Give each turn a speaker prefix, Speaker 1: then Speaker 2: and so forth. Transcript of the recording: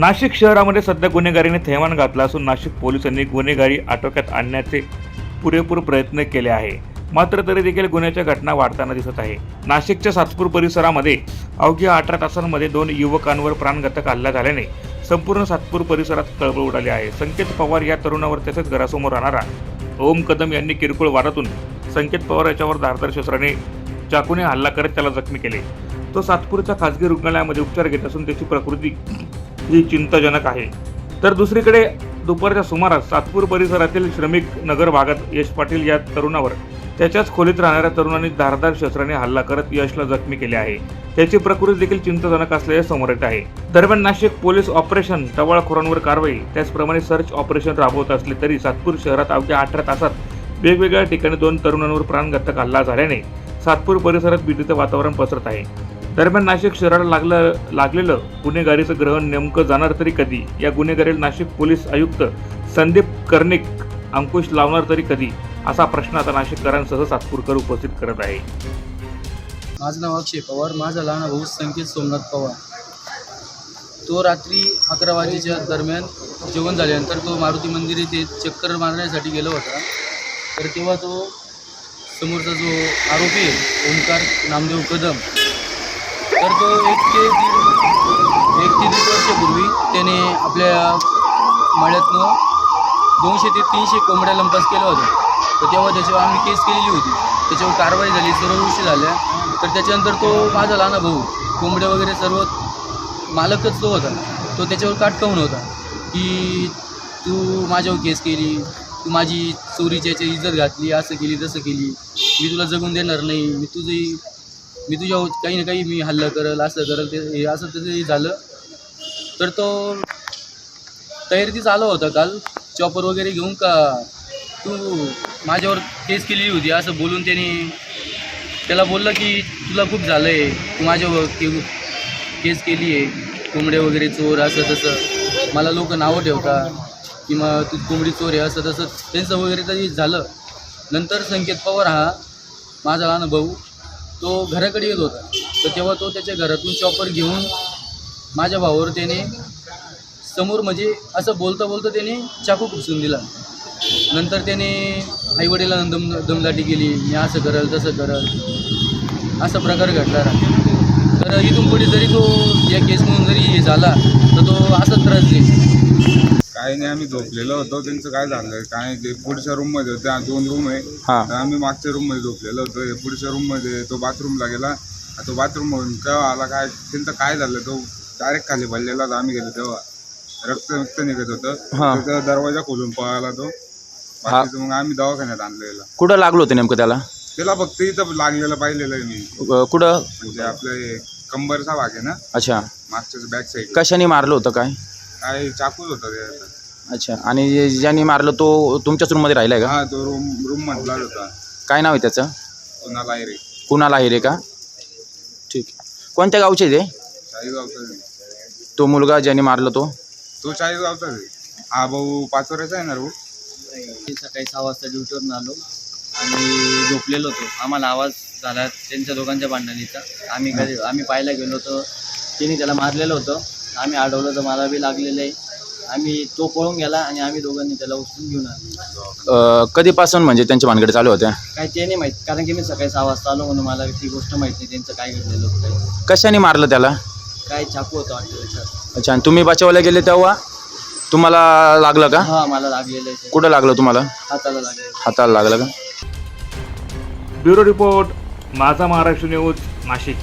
Speaker 1: नाशिक शहरामध्ये सध्या गुन्हेगारीने थैमान घातला असून नाशिक पोलिसांनी गुन्हेगारी आटोक्यात आणण्याचे पुरेपूर प्रयत्न केले आहे. मात्र तरी देखील गुन्ह्याच्या घटना वाढताना दिसत आहे. नाशिकच्या सातपूर परिसरामध्ये अवघ्या अठरा तासांमध्ये दोन युवकांवर प्राणघातक हल्ला झाल्याने संपूर्ण सातपूर परिसरात कळबळ उडाली आहे. संकेत पवार या तरुणावर तसेच घरासमोर राहणारा ओम कदम यांनी किरकोळ वारातून संकेत पवार याच्यावर धारदार शस्त्राने चाकूने हल्ला करत त्याला जखमी केले. तो सातपूरच्या खासगी रुग्णालयामध्ये उपचार घेत असून त्याची प्रकृती ही चिंताजनक आहे. तर दुसरीकडे दुपारच्या सुमारास सातपूर परिसरातील श्रमिक नगर भागात यश पाटील या तरुणावर त्याच्याच खोलीत राहणाऱ्या तरुणांनी धारदार शस्त्राने हल्ला करत यशला जखमी केले आहे. त्याची प्रकृती देखील चिंताजनक असल्याचे समोर येत आहे. दरम्यान नाशिक पोलीस ऑपरेशन टवाळखोरांवर कारवाई त्याचप्रमाणे सर्च ऑपरेशन राबवत असले तरी सातपूर शहरात अवघ्या अठरा तासात वेगवेगळ्या ठिकाणी दोन तरुणांवर प्राणघातक हल्ला झाल्याने सातपूर परिसरात भीतीचं वातावरण पसरत आहे. दरम्यान नाशिक शहराला लागलं लागलेलं गुन्हेगारीचं ग्रहण नेमकं जाणार तरी कधी? या गुन्हेगारीला नाशिक पोलीस आयुक्त संदीप कर्णिक अंकुश लावणार तरी कधी? असा प्रश्न आता नाशिककरांसह सातपूरकर उपस्थित करत आहे.
Speaker 2: माझं नाव अक्षय पवार. माझा लहान भाऊ संकेत सोमनाथ पवार. तो रात्री अकरा वाजेच्या दरम्यान जेवण झाल्यानंतर तो मारुती मंदिर येथे चक्कर मारण्यासाठी गेला होता. तर तेव्हा तो समोरचा जो आरोपी आहे ओंकार नामदेव कदम तर तो एक ते दीड एक ते दीड वर्षापूर्वी त्याने आपल्या मळ्यातनं दोनशे ते तीनशे कोंबड्या लंपास केला होता तर तेव्हा त्याच्यावर आम्ही केस केलेली होती. त्याच्यावर कारवाई झाली सर्व गोष्टी झाल्या. तर त्याच्यानंतर तो माझा लहान भाऊ कोंबड्या वगैरे सर्व मालकच तो होता. तो त्याच्यावर काटकावून होता की तू माझ्यावर केस केली तू माझी चोरीच्या याची इज्जत घातली असं केली तसं केली. मी तुला जगून देणार नाही मी तुझी मी तुझ्यावर काही ना काही मी हल्ला करल असं करल ते हे असं तसं झालं. तर तो तयारीतीच आला होता काल. चॉपर वगैरे घेऊन का? तू माझ्यावर केस केलेली होती असं बोलून त्याने त्याला बोललं की तुला खूप झालं आहे तू माझ्यावर के केस केली आहे कोंबडे वगैरे चोर असं तसं. मला लोक नावं ठेवता. किंवा तू कोंबडी चोर आहे असं तसं. त्यांचं वगैरे तरी झालं. नंतर संकेत पवार हा माझा लहान भाऊ तो घराकडे येत होता. तर तेव्हा तो त्याच्या घरातून चॉपर घेऊन माझ्या भावावर त्याने समोर म्हणजे असं बोलता बोलता त्याने चाकू खुपसून दिला. नंतर त्याने आईवडिलांना दम दमदाटी केली मी असं करल तसं करल. असा प्रकार घडला तर इथून पुढे जरी तो या केसमधून जरी झाला तर तो असा त्रास देईल.
Speaker 3: काही नाही आम्ही झोपलेलो होतो. त्यांचं काय झालं? काय ते पुढच्या रूममध्ये होते. दोन रूम आहे.
Speaker 4: हा.
Speaker 3: तर आम्ही मागच्या रूममध्ये झोपलेलो होतो. हे पुढच्या रूममध्ये तो बाथरूमला गेला. तो बाथरूम मधून केव्हा आला? काय? त्यांचं काय झालं? तो डायरेक्ट खाली पडलेला होता. आम्ही गेलो तेव्हा. रक्त रक्त निघत होतं.
Speaker 4: हा.
Speaker 3: दरवाजा खोलून पळाला तो. बाकीचं मग आम्ही दवाखान्यात आणलेला.
Speaker 4: कुठं लागलो होतं नेमकं त्याला?
Speaker 3: त्याला फक्त इथं लागलेलं पाहिलेलं आहे मी.
Speaker 4: अ, कुठं?
Speaker 3: म्हणजे आपलं हे कंबरचा भाग आहे ना?
Speaker 4: अच्छा.
Speaker 3: मागच्या बॅक साईड
Speaker 4: कशाने मारलं होतं काय?
Speaker 3: काय चाकूच होता त्याचा
Speaker 4: अच्छा. आणि ज्याने मारलं तो तुमच्याच रूममध्ये राहिलाय का?
Speaker 3: हा तो रूम रूम मधलाच होता.
Speaker 4: काय नाव आहे त्याचं?
Speaker 3: कुणाला रे
Speaker 4: कुणाला आहे रे का? ठीक आहे. कोणत्या गावचे ते?
Speaker 3: चाळीसगावचा आहे.
Speaker 4: तो मुलगा ज्याने मारलं तो?
Speaker 3: तो चाळीसगावचाच आहे. हा भाऊ पाच वर्षाचा आहे ना भाऊ?
Speaker 2: सकाळी सहा वाजता ड्युटीवरून आलो आणि झोपलेलो होतो. आम्हाला आवाज झाला त्यांच्या दोघांच्या भांडणीचा. आम्ही घरी आम्ही पाहायला गेलो होतो. त्यांनी त्याला मारलेलं होतं. आम्ही अडवलं तर मला बी लागलेलं आहे. आम्ही तो पळून गेला आणि आम्ही दोघांनी त्याला उचलून घेऊन आलो.
Speaker 4: अ, कधीपासून म्हणजे त्यांच्या भानगडी चालू होत्या?
Speaker 2: काय ते नाही माहीत कारण की मी सकाळी सहा वाजता आलो म्हणून मला ती गोष्ट माहीत नाही त्यांचं काय घडलेलं होतं काय
Speaker 4: कशाने मारलं त्याला?
Speaker 2: काय चाकू होतं वाटतं त्याच्यात
Speaker 4: अच्छा आणि तुम्ही बचावला गेले तेव्हा? तुम्हाला लागलं का?
Speaker 2: हा मला लागलेलं आहे.
Speaker 4: कुठं लागलं तुम्हाला?
Speaker 2: हाताला लागलेलं
Speaker 4: हाताला लागलं का?
Speaker 1: ब्युरो रिपोर्ट माझा महाराष्ट्र न्यूज नाशिक.